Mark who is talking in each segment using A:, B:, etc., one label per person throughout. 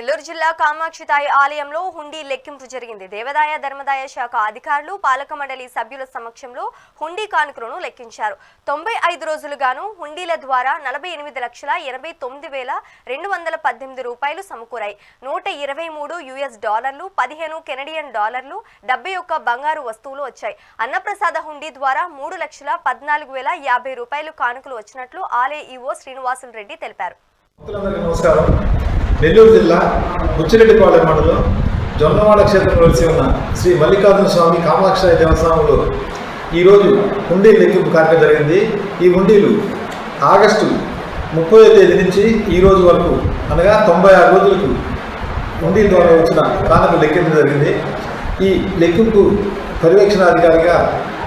A: నెల్లూరు జిల్లా కామాక్షితాయి ఆలయంలో హుండీ లెక్కింపు జరిగింది. దేవాదాయ ధర్మదాయ శాఖ అధికారులు పాలక మండలి సభ్యుల సమక్షంలో హుండీ కానుకలను లెక్కించారు. తొంభై ఐదు రోజులుగాను హుండీల ద్వారా నలభై ఎనిమిది లక్షల ఎనభై తొమ్మిది వేల రెండు వందల పద్దెనిమిది రూపాయలు సమకూరాయి. నూట ఇరవై మూడు యుఎస్ డాలర్లు పదిహేను కెనడియన్ డాలర్లు డెబ్బై ఒక్క బంగారు వస్తువులు వచ్చాయి. అన్నప్రసాద హుండీ ద్వారా మూడు లక్షల పద్నాలుగు వేల యాభై రూపాయలు కానుకలు వచ్చినట్లు ఆలయ ఈవో శ్రీనివాసులు రెడ్డి తెలిపారు.
B: నమస్కారం. నెల్లూరు జిల్లా బుచ్చిరెడ్డిపాలెం మండలం జొన్నవాడ క్షేత్రం వెలిసి ఉన్న శ్రీ మల్లికార్జున స్వామి కామాక్షాయ దేవస్థానంలో ఈరోజు హుండీ లెక్కింపు కార్యక్రమం జరిగింది. ఈ హుండీలు ఆగస్టు ముప్పై తేదీ నుంచి ఈ రోజు వరకు అనగా తొంభై ఆరు రోజులకు హుండీ ద్వారా వచ్చిన కానుకలు లెక్కింపు జరిగింది. ఈ లెక్కింపు పర్యవేక్షణాధికారిగా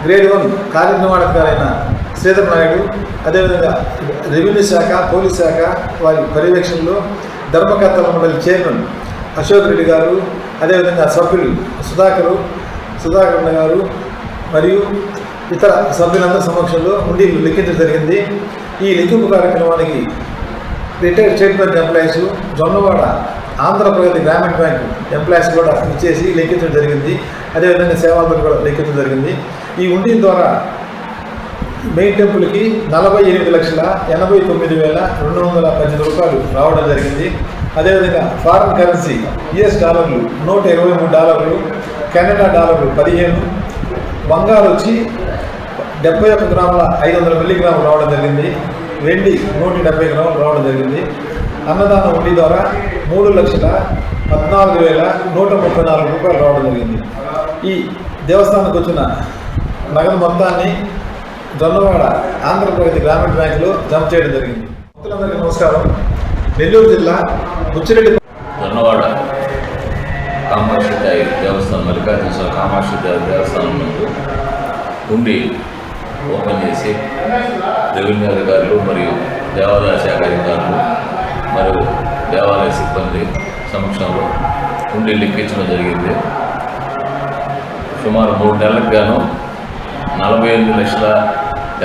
B: గ్రేడ్ వన్ కార్యనిర్వహణాధికారైన శ్రీధర్ నాయుడు అదేవిధంగా రెవెన్యూ శాఖ పోలీస్ శాఖ వారి పర్యవేక్షణలో ధర్మకర్తల మండలి చైర్మన్ అశోక్ రెడ్డి గారు అదేవిధంగా సభ్యులు సుధాకరు సుధాకర్ గారు మరియు ఇతర సభ్యులందరి సమక్షంలో హుండీలు లెక్కించడం జరిగింది. ఈ లెక్కింపు కార్యక్రమానికి retired state bank employees Jonnavada Andhra Pradesh గ్రామీణ బ్యాంక్ ఎంప్లాయీస్ కూడా ఇచ్చేసి లెక్కించడం జరిగింది. అదేవిధంగా సేవాలను కూడా లెక్కించడం జరిగింది. ఈ ఉండి ద్వారా మెయిన్ టెంపుల్కి నలభై ఎనిమిది లక్షల ఎనభై తొమ్మిది వేల రెండు వందల పద్దెనిమిది రూపాయలు రావడం జరిగింది. అదేవిధంగా ఫారిన్ కరెన్సీ యుఎస్ డాలర్లు నూట ఇరవై మూడు డాలర్లు కెనడా డాలర్లు పదిహేను బంగారు వచ్చి డెబ్బై ఒక గ్రాముల ఐదు వందల మిల్లీగ్రాములు రావడం జరిగింది. వెండి నూట డెబ్బై గ్రాములు రావడం జరిగింది. అన్నదాన వడ్డీ ద్వారా మూడు లక్షల పద్నాలుగు వేల నూట ముప్పై నాలుగు రూపాయలు రావడం జరిగింది. ఈ దేవస్థానానికి వచ్చిన నగదు మొత్తాన్ని జొన్నవాడ ఆంధ్రప్రదేశ్ గ్రామీణ బ్యాంకులో జమ చేయడం జరిగింది. భక్తులందరికీ నమస్కారం. నెల్లూరు జిల్లా బుచ్చిరెడ్డి
C: దొన్నవాడ కామాక్షి దేవస్థానం మల్లికార్జున స్వామి కామాక్షి దేవస్థానం ముందు ఉండి ఓపెన్ చేసి రెవెన్యూ అధికారులు మరియు దేవాలయ శాఖ అధికారులు మరియు దేవాలయ సిబ్బంది సమక్షంలో ఉండి లెక్కించడం జరిగింది. సుమారు మూడు నెలలకు గాను నలభై ఎనిమిది లక్షల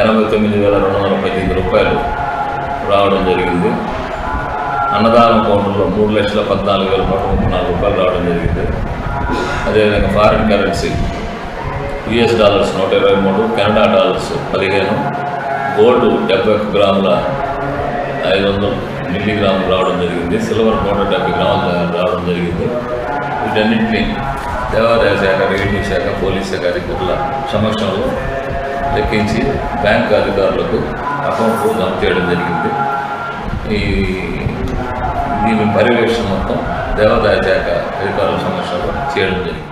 C: ఎనభై తొమ్మిది వేల రెండు వందల పద్దెనిమిది రూపాయలు రావడం జరిగింది. అన్నదానం కౌంటర్లో మూడు లక్షల పద్నాలుగు వేల నూట ముప్పై నాలుగు రూపాయలు రావడం జరిగింది. అదేవిధంగా ఫారిన్ కరెన్సీ యుఎస్ డాలర్స్ నూట ఇరవై మూడు కెనడా డాలర్స్ పదిహేను గోల్డ్ డెబ్బై ఒక్క గ్రాముల ఐదు వందల మిల్లీగ్రాములు రావడం జరిగింది. సిల్వర్ నూట డెబ్బై గ్రాములు రావడం జరిగింది. వీటన్నింటినీ దేవాదాయ శాఖ రెవెన్యూ శాఖ పోలీస్ శాఖ అధికారుల సమక్షంలో లెక్కించి బ్యాంక్ అధికారులకు అకౌంట్లు జమ చేయడం జరిగింది. ఈ దీని పర్యవేక్షణ మొత్తం దేవాదాయ శాఖ అధికారుల సమక్షంలో చేయడం జరిగింది.